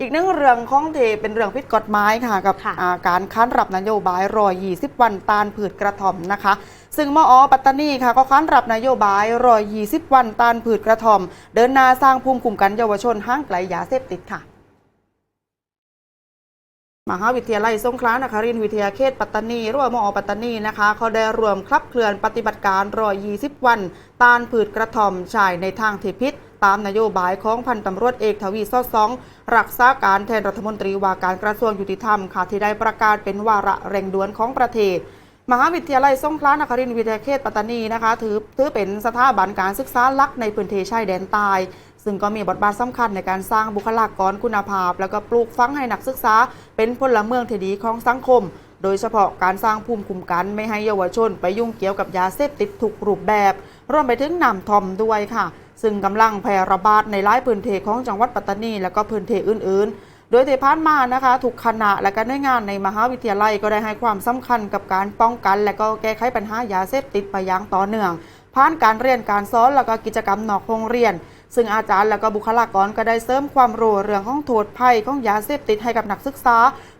อีกหนึ่งเรื่องของเทเป็นเรื่องผิดกฎหมายค่ะกับค่ะอ่าการค้านรับนโยบายรอ20วันตานผืดกระถ่อมนะคะ ซึ่งมอปัตตานีค่ะ ก็ค้านรับนโยบายรอ20วันตานผืดกระถ่อม เดินหน้าสร้างภูมิคุ้มกันเยาวชนห่างไกลยาเสพติดค่ะ มหาวิทยาลัยสงขลานครินทร์วิทยาเขตปัตตานีหรือว่ามอปัตตานีนะคะเขาได้รวมคลับเคลื่อนปฏิบัติการรอ20วัน ตานผืดกระถ่อมชายในทางที่พิษ ตามนโยบายของพันตำรวจเอกทวีซอดซอง รักษาการแทนรัฐมนตรีว่าการกระทรวงยุติธรรมค่ะที่ได้ประกาศเป็นวาระเร่งด่วนของประเทศ มหาวิทยาลัยสงขลานครินทร์วิทยาเขตปัตตานีนะคะถือถือเป็นสถาบันการศึกษาหลักในพื้นที่ชายแดนใต้ซึ่งก็มีบทบาทสำคัญในการสร้างบุคลากรคุณภาพ แล้วก็ปลูกฝังให้นักศึกษา เป็นพลเมืองที่ดีของสังคม โดยเฉพาะการสร้างภูมิคุ้มกันไม่ให้เยาวชน ไปยุ่งเกี่ยวกับยาเสพติดทุกรูปแบบ รวมไปถึงนำทอมด้วยค่ะ ซึ่งกำลังแพร่ระบาดในหลายพื้นที่ของจังหวัดปัตตานี และก็พื้นที่อื่น ๆ โดยที่ผ่านมานะคะทุกคณะและก็หน่วยงานในมหาวิทยาลัยก็ได้ให้ความสำคัญกับการป้องกัน และก็แก้ไขปัญหายาเสพติดไปอย่างต่อเนื่อง ผ่านการเรียนการสอนแล้วก็กิจกรรมนอกโรงเรียน ซึ่งอาจารย์และก็บุคลากรก็ได้เสริมความรู้เรื่องของโทษภัยของยาเสพติดให้กับนักศึกษา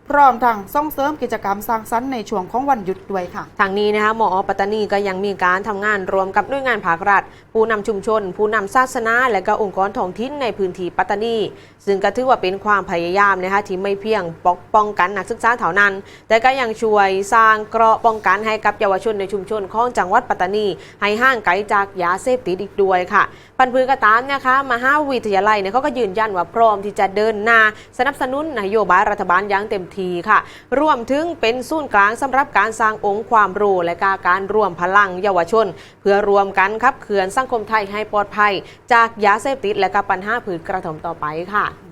พร้อมทั้งส่งเสริมกิจกรรมสร้างสรรค์ในช่วงของวันหยุดด้วยค่ะ ทางนี้นะคะหมอปัตตานีก็ยังมีการทำงานรวมกับหน่วยงานภาครัฐ ผู้นำชุมชน ผู้นำศาสนา และก็องค์กรท้องถิ่นในพื้นที่ปัตตานี ซึ่งก็ถือว่าเป็นความพยายามนะคะที่ไม่เพียงปกป้องกันนักศึกษาเท่านั้น แต่ก็ยังช่วยสร้างเกราะป้องกันให้กับเยาวชนในชุมชนของจังหวัดปัตตานี ให้ห่างไกลจากยาเสพติดอีกด้วยค่ะปันพือกระตามนะคะมหาวิทยาลัยเนี่ยเขาก็ยืนยันว่าพร้อมที่จะเดินหน้าสนับสนุนนโยบายรัฐบาลอย่างเต็มทีค่ะ รวมถึงเป็นศูนย์กลางสำหรับการสร้างองค์ความรู้และการการรวมพลังเยาวชน เพื่อรวมกันขับเคลื่อนสังคมไทยให้ปลอดภัย จากยาเสพติดและกับปัญหาผืนกระถมต่อไปค่ะ